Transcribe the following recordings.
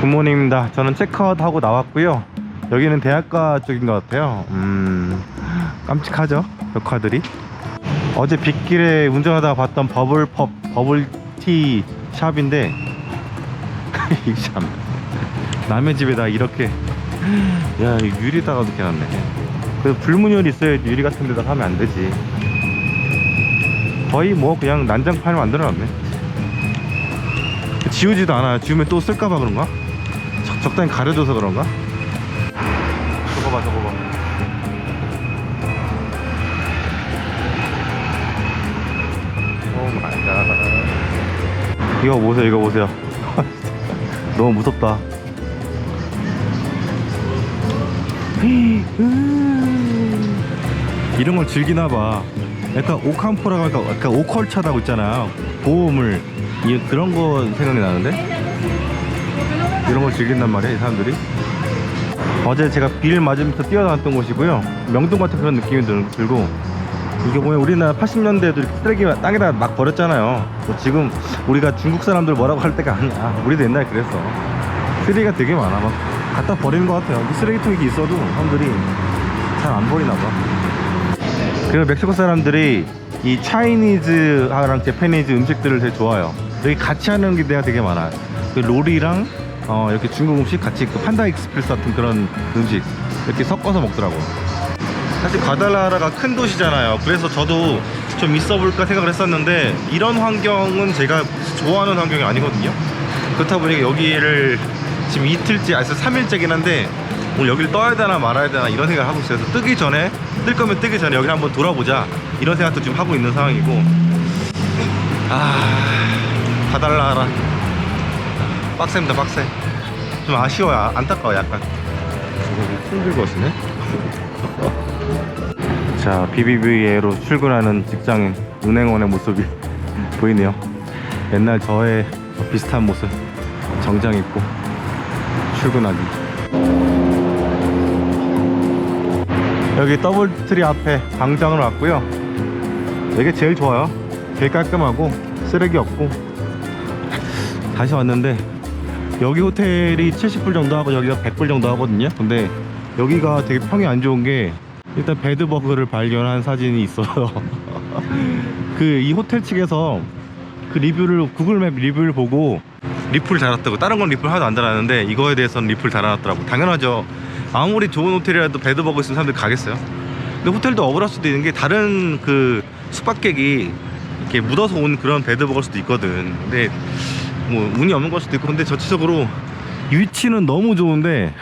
굿모닝입니다. 저는 체크아웃 하고 나왔고요. 여기는 대학가 쪽인 것 같아요. 음, 깜찍하죠? 벽화들이. 어제 빗길에 운전하다가 봤던 버블펍, 버블티 샵인데, 이참 남의 집에다 이렇게, 야, 이 유리다가 이렇게 놨네. 그 불문율 있어야 유리 같은 데다 하면 안 되지. 거의 뭐 그냥 난장판을 만들어 놨네. 지우지도 않아요. 지우면 또 쓸까봐 그런가? 적, 적당히 가려줘서 그런가? 저거 봐, 저거 봐. 오 마이 갓. 이거 보세요, 이거 보세요. 너무 무섭다. 이런 걸 즐기나 봐. 약간 오캄포라고 할까, 약간 오컬차라고 있잖아요. 보험을 이 그런 거 생각이 나는데 이런 걸 즐긴단 말이에요, 이 사람들이. 어제 제가 빌 맞으면서 뛰어나왔던 곳이고요. 명동 같은 그런 느낌이 들, 들고 이게 보면 우리나라 80년대에도 이렇게 쓰레기 땅에다 막 버렸잖아요. 뭐 지금 우리가 중국 사람들 뭐라고 할 때가 아니야. 우리도 옛날에 그랬어. 쓰레기가 되게 많아. 막 갖다 버리는 것 같아요. 이 쓰레기통이 있어도 사람들이 잘 안 버리나 봐. 그리고 멕시코 사람들이 이 차이니즈랑 제페니즈 음식들을 되게 좋아해요. 여기 같이 하는 게 되게 많아요. 그 롤이랑 어, 이렇게 중국 음식 같이 그 판다 익스프레스 같은 그런 음식 이렇게 섞어서 먹더라고요. 사실 과달라라가 큰 도시잖아요. 그래서 저도 좀 있어 볼까 생각을 했었는데 이런 환경은 제가 좋아하는 환경이 아니거든요. 그렇다 보니까 여기를 지금 이틀째, 아니 3일째긴 한데 오늘 여기를 떠야 되나 말아야 되나 이런 생각을 하고 있어요. 뜨기 전에 뜰 거면 뜨기 전에 여기를 한번 돌아보자 이런 생각도 지금 하고 있는 상황이고 아 과달라라 빡셉니다 빡세 좀 아쉬워요. 아- 안타까워 약간. 손 들고 오시네 자 BBVA로 출근하는 직장인 은행원의 모습이 보이네요. 옛날 저의 비슷한 모습. 정장 입고 출근하기. 여기 더블트리 앞에 광장을 왔고요. 이게 제일 좋아요. 제일 깔끔하고 쓰레기 없고. 다시 왔는데 여기 호텔이 70불 정도 하고 여기가 100불 정도 하거든요. 근데 여기가 되게 평이 안 좋은 게 일단 배드버그를 발견한 사진이 있어요. 그 이 호텔 측에서 그 리뷰를 구글맵 리뷰를 보고 리플 달았다고 다른 건 리플 하나도 안 달았는데 이거에 대해서는 리플 달아놨더라고. 당연하죠. 아무리 좋은 호텔이라도 배드버그 있으면 사람들이 가겠어요? 근데 호텔도 억울할 수도 있는 게 다른 그 숙박객이 이렇게 묻어서 온 그런 배드버거일 수도 있거든. 근데 뭐 운이 없는 걸 수도 있고. 근데 전체적으로 위치는 너무 좋은데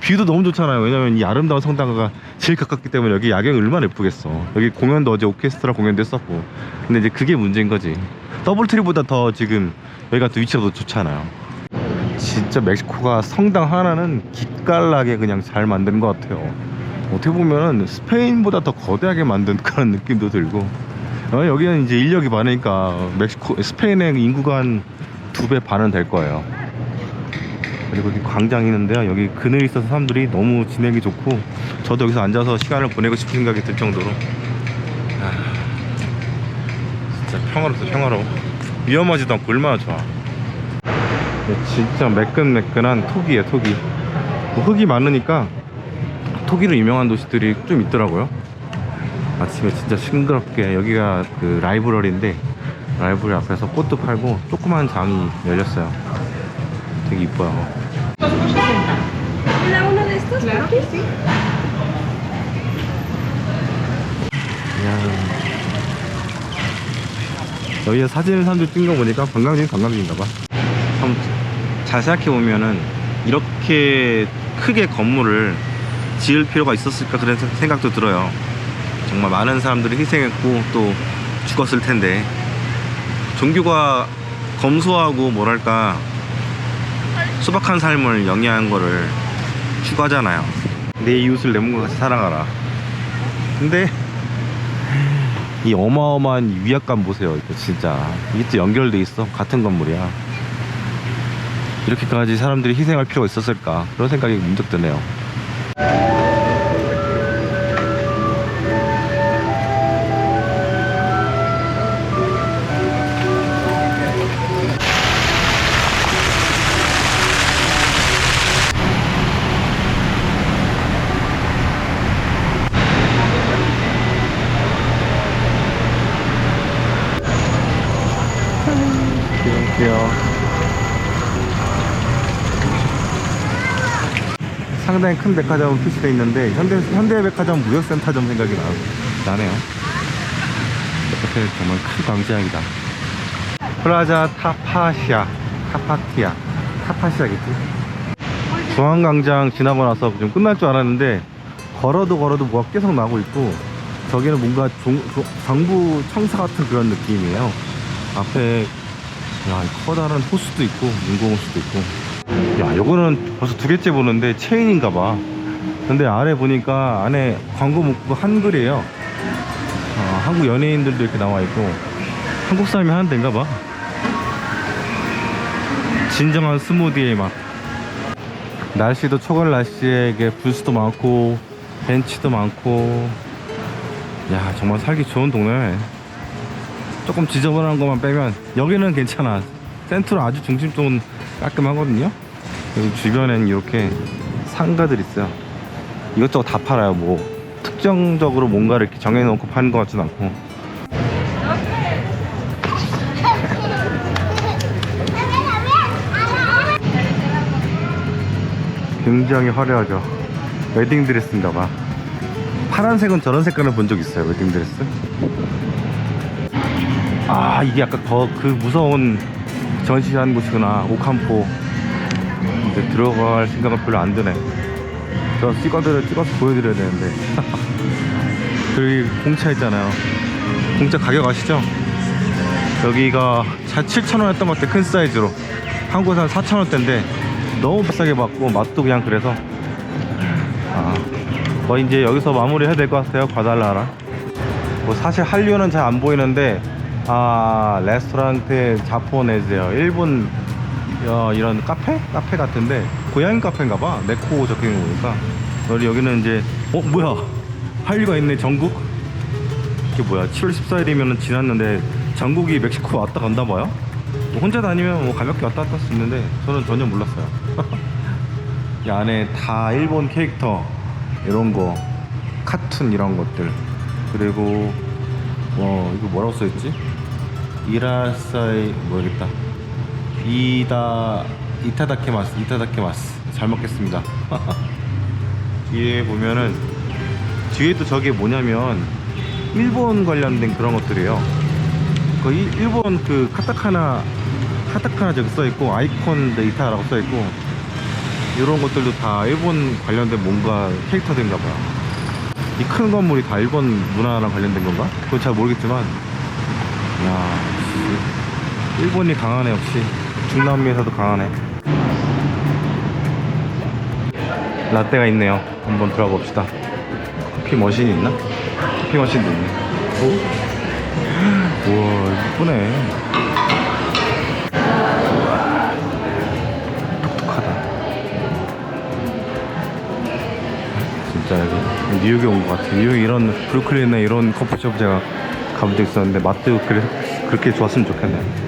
뷰도 너무 좋잖아요. 왜냐면 이 아름다운 성당가 제일 가깝기 때문에 여기 야경이 얼마나 예쁘겠어. 여기 공연도 어제 오케스트라 공연도 했었고. 근데 이제 그게 문제인 거지. 더블트리보다 더 지금 여기가 또 위치가 더 좋잖아요. 진짜 멕시코가 성당 하나는 기깔나게 그냥 잘 만든 것 같아요. 어떻게 보면은 스페인보다 더 거대하게 만든 그런 느낌도 들고. 어, 여기는 이제 인력이 많으니까 멕시코 스페인의 인구가 한 두 배 반은 될 거예요. 그리고 여기 광장이 있는데요. 여기 그늘이 있어서 사람들이 너무 지내기 좋고 저도 여기서 앉아서 시간을 보내고 싶은 생각이 들 정도로. 아, 진짜 평화롭다 평화로워. 위험하지도 않고 얼마나 좋아. 네, 진짜 매끈매끈한 톡이에요 톡이 뭐 흙이 많으니까 토기로 유명한 도시들이 좀 있더라고요. 아침에 진짜 싱그럽게 여기가 그 라이브러리인데 라이브러리 앞에서 꽃도 팔고 조그만 장이 열렸어요 되게 이뻐요. 이야. 여기에 사진을 사람들 찍는 거 보니까 관광지는 관광지인가 봐. 참, 잘 생각해 보면은 이렇게 크게 건물을 지을 필요가 있었을까 그런 생- 생각도 들어요. 정말 많은 사람들이 희생했고 또 죽었을 텐데 종교가 검소하고 뭐랄까 소박한 삶을 영위한 거를 추구하잖아요. 내 이웃을 내 몸과 같이 사랑하라. 근데 이 어마어마한 위압감 보세요. 이거 진짜 이게 또 연결돼 있어. 같은 건물이야. 이렇게까지 사람들이 희생할 필요가 있었을까? 그런 생각이 문득 드네요. 상당히 큰 백화점은 표시되어 있는데 현대 현대백화점 무역센터점 생각이 나, 나네요. 이렇게 정말 큰 광장이다. 플라자 타파시아, 타파티아, 타파시아겠지? 중앙광장 지나고 나서 좀 끝날 줄 알았는데 걸어도 걸어도 뭐가 계속 나고 있고 저기는 뭔가 종, 조- 정부 청사 같은 그런 느낌이에요. 앞에 야, 커다란 호수도 있고 인공호수도 있고 야 요거는 벌써 두 개째 보는데 체인인가 봐. 근데 아래 보니까 안에 광고 문구가 한글이에요. 어, 한국 연예인들도 이렇게 나와 있고. 한국 사람이 하는 데인가 봐. 진정한 스무디의 맛. 날씨도 초걸 날씨에 이게 부스도 많고 벤치도 많고. 야 정말 살기 좋은 동네네. 조금 지저분한 것만 빼면 여기는 괜찮아. 센트로 아주 중심 쪽은 깔끔하거든요. 여기 주변엔 이렇게 상가들 있어요. 이것저것 다 팔아요 뭐. 특정적으로 뭔가를 이렇게 정해놓고 파는 것 같진 않고. 굉장히 화려하죠. 웨딩드레스인가 봐. 파란색은 저런 색깔을 본 적 있어요 웨딩드레스? 아 이게 아까 더그 무서운 전시하는 곳이구나 오캄포 근데 들어갈 생각은 별로 안 드네. 저 찍어드려 찍어서 보여드려야 되는데. 저기 공차 있잖아요. 공차 가격 아시죠? 여기가 7,000원 했던 것 같아 큰 사이즈로. 한국에서 한 4,000원대인데 너무 비싸게 받고 맛도 그냥 그래서. 아 거의 이제 여기서 마무리 해야 될 것 같아요 과달라라. 뭐 사실 한류는 잘 안 보이는데 아 레스토랑테 자포네즈요. 일본 어, 이런 카페? 카페 같은데 고양이 카페인가 봐. 네코 적혀있는 거 보니까. 우리 여기는 이제 어 뭐야? 한류가 있네 전국? 이게 뭐야? 7월 14일이면 지났는데 전국이 멕시코 왔다 간다 봐요? 뭐 혼자 다니면 뭐 가볍게 왔다 갔다 할 수 있는데 저는 전혀 몰랐어요. 이 안에 다 일본 캐릭터 이런 거 카툰 이런 것들. 그리고 어 이거 뭐라고 써있지? 이라사이 모르겠다? 이다 이타다케마스 이타다케마스. 잘 먹겠습니다. 뒤에 보면은 뒤에도 저게 뭐냐면 일본 관련된 그런 것들이에요. 그 일- 일본 그 카타카나 카타카나 저기 써있고 아이콘 데이터라고 써있고 이런 것들도 다 일본 관련된 뭔가 캐릭터들인가 봐요. 이 큰 건물이 다 일본 문화랑 관련된 건가? 그건 잘 모르겠지만 야. 역시 일본이 강하네 역시 중남미에서도 강하네 라떼가 있네요 한번 들어가 봅시다 커피 머신이 있나? 커피 머신도 있네 오? 우와 이쁘네 독특하다 진짜 여기 뉴욕에 온 것 같아. 뉴욕 이런 브루클린에 이런 커피숍 제가 가본 적 있었는데 맛도 그래, 그렇게 좋았으면 좋겠네.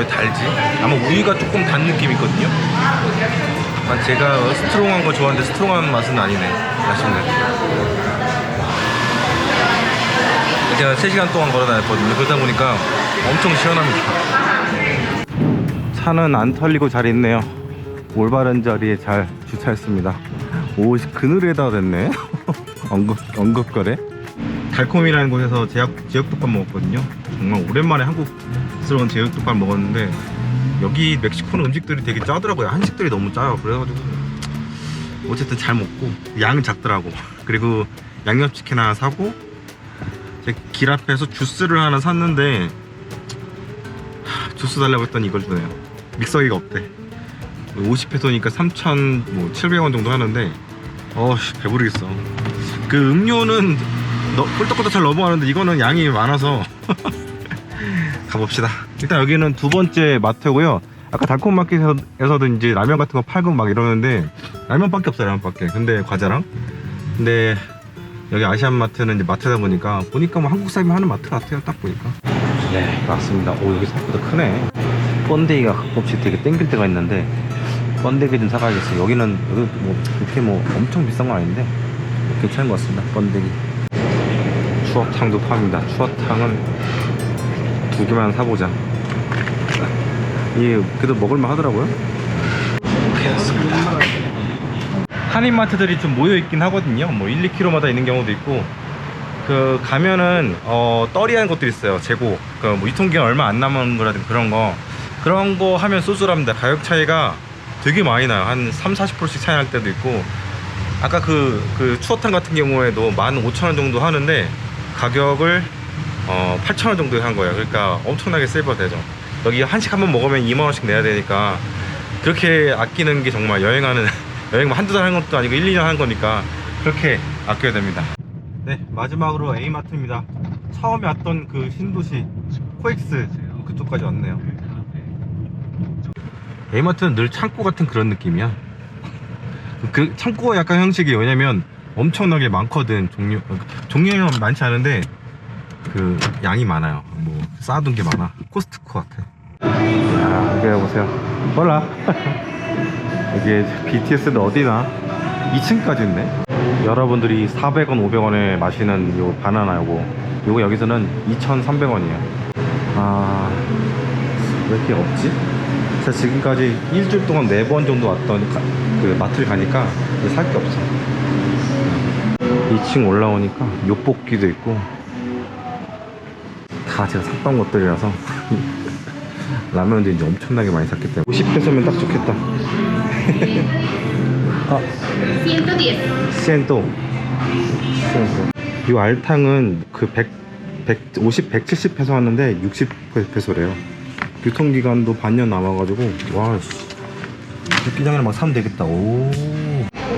왜 달지? 아마 우유가 조금 단 느낌이 있거든요. 아, 제가 스트롱한 거 좋아하는데 스트롱한 맛은 아니네. 아쉽네. 제가 3시간 동안 걸어 다녔거든요. 그러다 보니까 엄청 시원합니다. 차는 안 털리고 잘 있네요. 올바른 자리에 잘 주차했습니다. 오, 그늘에다 됐네. 언급, 언급거래. 달콤이라는 곳에서 제약, 제육덮밥 먹었거든요. 정말 오랜만에 한국 스러운 제육덮밥 먹었는데 여기 멕시코는 음식들이 되게 짜더라고요. 한식들이 너무 짜요. 그래가지고 어쨌든 잘 먹고 양은 작더라고. 그리고 양념치킨 하나 사고 제길 앞에서 주스를 하나 샀는데 하, 주스 달라고 했더니 이걸 주네요 믹서기가 없대 50페소니까 3,700원 정도 하는데 어씨 배부르겠어 그 음료는 너, 꿀떡꿀떡 잘 넘어가는데 이거는 양이 많아서 가봅시다. 일단 여기는 두 번째 마트고요. 아까 달콤마켓에서도 이제 라면 같은 거 팔고 막 이러는데 라면밖에 없어요 라면밖에. 근데 과자랑? 근데 여기 아시안마트는 이제 마트다 보니까 보니까 뭐 한국 사람이 하는 마트 같아요 딱 보니까. 네 맞습니다. 오 여기 생각보다 크네. 번데기가 가끔씩 되게 땡길 때가 있는데 번데기 좀 사가야겠어요. 여기는 여기 뭐 그렇게 뭐 엄청 비싼 건 아닌데 괜찮은 것 같습니다. 번데기. 추어탕도 팝니다. 추어탕은 두 개만 사보자. 이게 그래도 먹을만 하더라고요. 한인마트들이 좀 모여 있긴 하거든요. 뭐 1, 2km마다 있는 경우도 있고. 그 가면은 어 떨이하는 것도 있어요. 재고. 그뭐 유통기한 얼마 안 남은 거라든지 그런 거. 그런 거 하면 쏘쏠합니다. 가격 차이가 되게 많이 나요. 한 3, 40%씩 차이 날 때도 있고. 아까 그, 그 추어탕 같은 경우에도 15,000원 정도 하는데 가격을 어, 8,000원 정도에 한 거예요. 그러니까 엄청나게 세이버 되죠. 여기 한식 한번 먹으면 2만원씩 내야 되니까 그렇게 아끼는 게 정말 여행하는 여행 뭐 한두 달 하는 것도 아니고 1, 2년 하는 거니까 그렇게 아껴야 됩니다. 네, 마지막으로 A마트입니다. 처음에 왔던 그 신도시 코엑스 그쪽까지 왔네요. A마트는 늘 창고 같은 그런 느낌이야. 그 창고가 약간 형식이 왜냐면 엄청나게 많거든 종류 종류는 많지 않은데 그 양이 많아요. 뭐 쌓아둔 게 많아. 코스트코 같아. 아, 여기 보세요. 몰라. 이게 BTS는 어디나 2층까지 있네. 여러분들이 400원, 500원에 마시는 요 바나나 요거 요거 여기서는 2,300원이에요. 아, 왜 이렇게 없지? 제가 지금까지 일주일 동안 4번 정도 왔던 가- 그 마트를 가니까 살 게 없어. 2층 올라오니까 욕볶이도 있고 다 제가 샀던 것들이라서 라면도 이제 엄청나게 많이 샀기 때문에 50페소면 딱 좋겠다. 아, 110. 시엔또. 시엔또. 이 알탕은 그 100, 150, 170페소 하는데 60페소래요. 유통기간도 반년 남아가지고, 와, 씨. 육개장이랑 막 사면 되겠다. 오.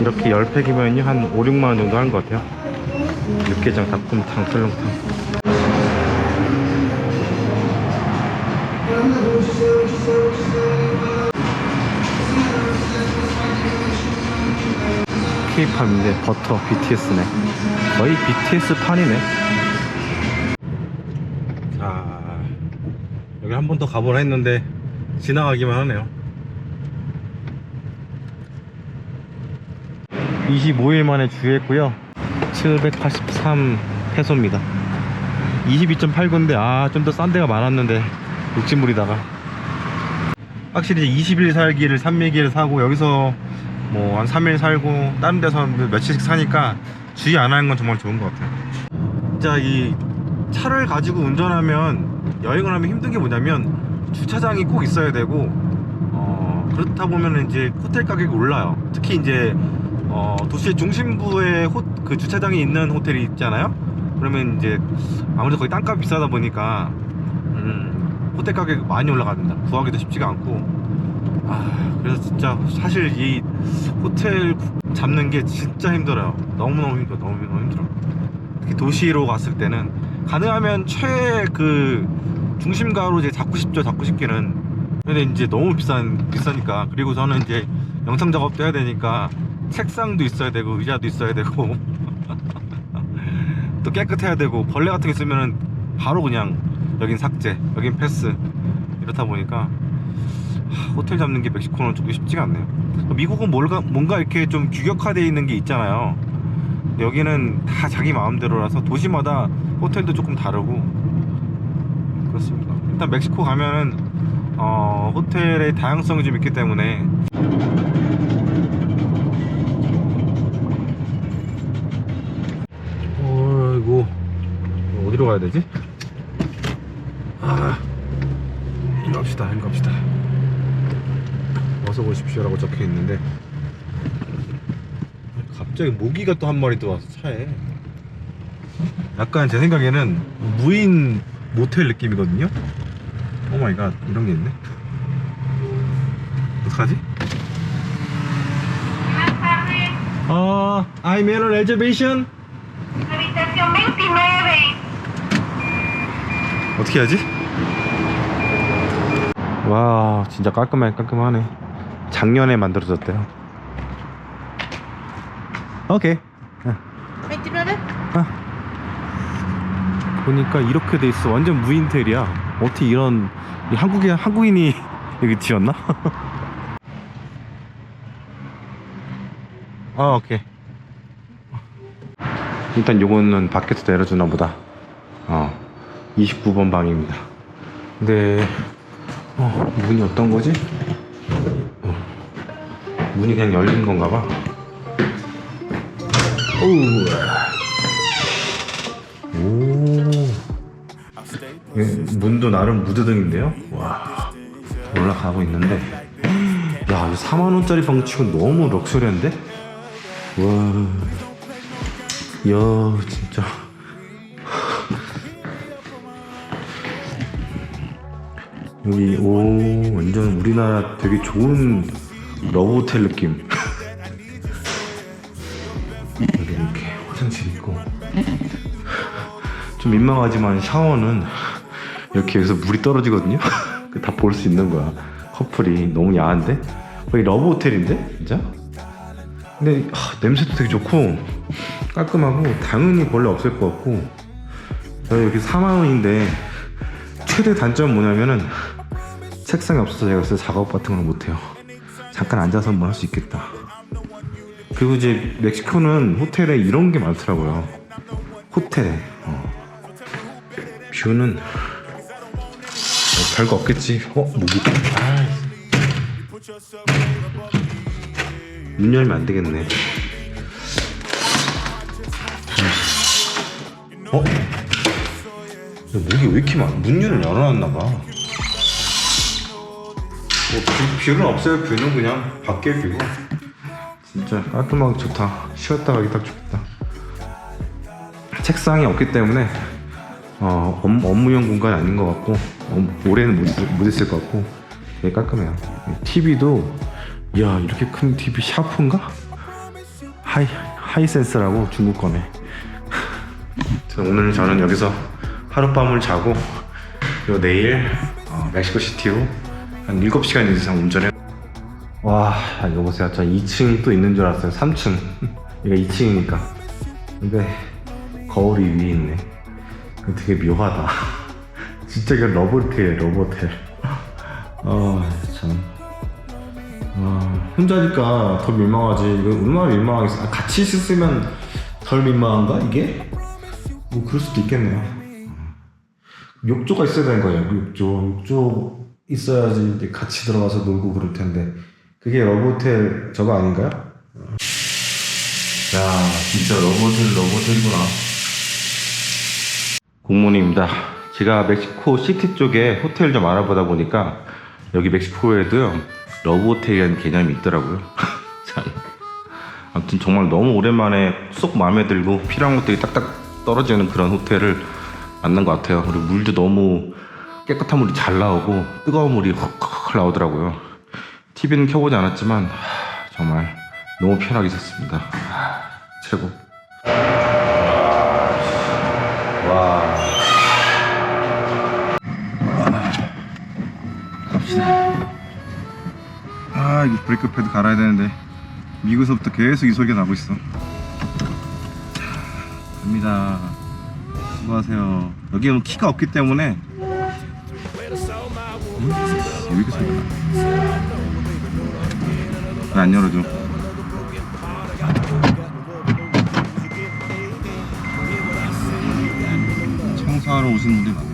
이렇게 10팩이면요, 한 5, 6만원 정도 하는 것 같아요. 육개장, 닭곰탕, 설렁탕. K-팝인데 버터 BTS네. 거의 BTS 판이네. 자 여기 한 번 더 가보라 했는데 지나가기만 하네요. 25일 만에 주유했고요. 783 페소입니다. 22.89인데 아 좀 더 싼 데가 많았는데 욕심부리다가. 확실히 20일 살기를 3일기를 사고 여기서 뭐 한 3일 살고 다른 데서 며칠씩 사니까 주의 안 하는 건 정말 좋은 것 같아요. 진짜 이 차를 가지고 운전하면 여행을 하면 힘든 게 뭐냐면 주차장이 꼭 있어야 되고 어, 그렇다 보면 이제 호텔 가격이 올라요. 특히 이제 어, 도시 중심부에 호, 그 주차장이 있는 호텔이 있잖아요? 그러면 이제 아무래도 거기 땅값 비싸다 보니까 음, 호텔 가격이 많이 올라갑니다 구하기도 쉽지가 않고 아 그래서 진짜 사실 이 호텔 잡는 게 진짜 힘들어요. 너무너무 힘들어 너무 너무 힘들어. 특히 도시로 갔을 때는 가능하면 최그 중심가로 이제 잡고 싶죠 잡고 싶기는. 근데 이제 너무 비싼 비싸니까. 그리고 저는 이제 영상 작업도 해야 되니까 책상도 있어야 되고 의자도 있어야 되고 또 깨끗해야 되고 벌레 같은 게 있으면은 바로 그냥 여긴 삭제 여긴 패스. 이렇다 보니까 하, 호텔 잡는 게 멕시코는 조금 쉽지가 않네요. 미국은 뭔가, 뭔가 이렇게 좀 규격화되어 있는 게 있잖아요. 여기는 다 자기 마음대로라서 도시마다 호텔도 조금 다르고 그렇습니다. 일단 멕시코 가면은 어, 호텔의 다양성이 좀 있기 때문에 어이구 어디로 가야 되지? 아 일로 갑시다 일로 갑시다 어서 오십시오라고 적혀 있는데 갑자기 모기가 또 한 마리 들어와서 차에 약간 제 생각에는 무인 모텔 느낌이거든요 오 마이 갓 이런 게 있네 어떡하지? 어, I'm in a reservation Habitación 29. 어떻게 하지? 와 진짜 깔끔해 깔끔하네 작년에 만들어졌대요. 오케이. 29. 보니까 이렇게 돼 있어. 완전 무인텔이야. 어떻게 이런 이 한국에 한국인이 여기 지었나? 아 오케이. 일단 요거는 밖에서 내려주나 보다. 어 29번 방입니다. 근데 어 문이 어떤 거지? 어, 문이 그냥 열린 건가 봐. 오. 예, 문도 나름 무드등인데요? 와. 올라가고 있는데. 야 4만 원짜리 방 치고 너무 럭셔리한데? 와. 이야 진짜. 여기 오 완전 우리나라 되게 좋은 러브 호텔 느낌. 여기 이렇게 화장실 있고. 좀 민망하지만 샤워는 이렇게 여기서 물이 떨어지거든요. 다 볼 수 있는 거야. 커플이 너무 야한데? 거의 러브 호텔인데? 진짜? 근데 하, 냄새도 되게 좋고 깔끔하고 당연히 벌레 없을 것 같고. 저 여기 4만 원인데 최대 단점 뭐냐면은 책상이 없어서 제가 작업 같은 걸 못해요 잠깐 앉아서 뭐할수 있겠다 그리고 이제 멕시코는 호텔에 이런 게 많더라고요 호텔에 어. 뷰는 뭐 별거 없겠지 어? 모기 아. 문 열면 안 되겠네 어? 야, 목이 왜 이렇게 많아? 문을 열어놨나 봐. 뭐, 뷰, 뷰는 없어요. 뷰는 그냥 밖에 뷰고. 진짜 깔끔하고 좋다. 쉬었다 가기 딱 좋겠다. 책상이 없기 때문에 어, 업, 업무용 공간이 아닌 것 같고 어, 올해는 못, 있- 못 있을 것 같고 되게 깔끔해요. TV도 야 이렇게 큰 TV 샤프인가? 하이 하이센스라고 중국 거네. 자, 오늘 저는 여기서 하룻밤을 자고 요 내일 어, 멕시코 시티로 한 7시간 이상 운전해. 와 이거 보세요. 저 2층이 또 있는 줄 알았어요. 3층. 여기가 2층이니까. 근데 거울이 위에 있네. 되게 묘하다. 진짜 이거 러브호텔 러브호텔. 아참. 아, 혼자니까 더 민망하지. 이거 얼마나 민망하겠어 아, 같이 있으면 덜 민망한가 이게? 뭐 그럴 수도 있겠네요. 욕조가 있어야 되는 거예요. 욕조, 욕조 있어야지 이제 같이 들어가서 놀고 그럴 텐데 그게 러브호텔 저거 아닌가요? 야, 진짜 러브호텔 러브호텔이구나. 공무원입니다. 제가 멕시코 시티 쪽에 호텔 좀 알아보다 보니까 여기 멕시코에도요 러브호텔이라는 개념이 있더라고요. 참. 아무튼 정말 너무 오랜만에 쏙 마음에 들고 필요한 것들이 딱딱 떨어지는 그런 호텔을 만난 것 같아요. 그리고 물도 너무 깨끗한 물이 잘 나오고 뜨거운 물이 헉헉 나오더라고요. TV는 켜보지 않았지만 하, 정말 너무 편하게 있었습니다. 하, 최고. 와. 갑시다. 아, 이거 브레이크 패드 갈아야 되는데 미국에서부터 계속 이 소리가 나고 있어. 갑니다. 수고하세요. 여기 는 키가 없기 때문에 음? 왜 이렇게 소리가 나? 왜안 열어줘? 청소하러 오신 많네. Well,